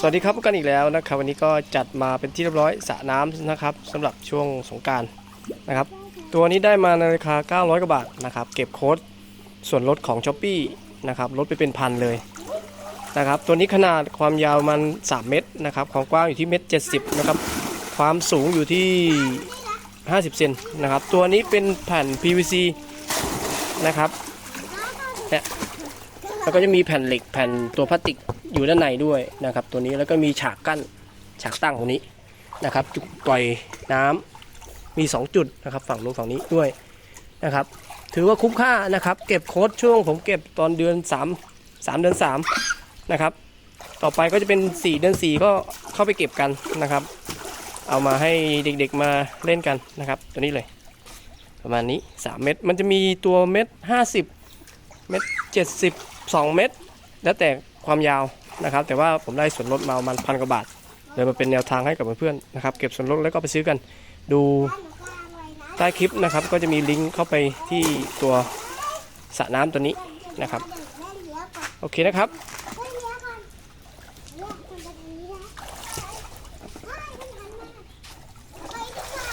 สวัสดีครับพบกันอีกแล้วนะครับ วันนี้ก็จัดมาเป็นที่เรียบร้อยสระน้ำนะครับสำหรับช่วงสงการนะครับ ตัวนี้ได้มาในราคา 900กว่าบาทนะครับ เก็บโค้ดส่วนลดของช้อปปี้นะครับลดไปเป็นพันเลยนะครับ ตัวนี้ขนาดความยาวมัน 3 เมตรนะครับ ความกว้างอยู่ที่เมตรเจ็นะครับ ความสูงอยู่ที่ 50เซนนะครับ ตัวนี้เป็นแผ่น PVC นะครับเนี่ยแล้วก็จะมีแผ่นเหล็กแผ่นตัวพลาสติก อยู่ด้านในด้วยนะครับ ตัวนี้แล้วก็มีฉากกั้นฉากตั้งตรงนี้นะครับ จุดปล่อยน้ำมี 2 จุดนะครับ ฝั่งนู้นฝั่งนี้ด้วยนะครับ ถือว่าคุ้มค่านะครับ เก็บโค้ดช่วงผมเก็บตอนเดือน 3 3 เดือน3นะครับ ต่อไปก็จะเป็น 4 เดือน 4 ก็เข้าไปเก็บกันนะครับ เอามาให้เด็กๆมาเล่นกันนะครับ ตัวนี้เลย ประมาณนี้ 3 เม็ดมันจะมีตัวเม็ด50 เม็ด70 2 เม็ดแล้วแต่ความยาว นะครับ แต่ว่าผมได้ส่วนลดมาประมาณพันกว่าบาทเลยมาเป็นแนวทางให้กับเพื่อนๆนะครับ เก็บส่วนลดแล้วก็ไปซื้อกัน ดูใต้คลิปนะครับ ก็จะมีลิงก์เข้าไปที่ตัวสระน้ำตัวนี้นะครับ โอเคนะครับ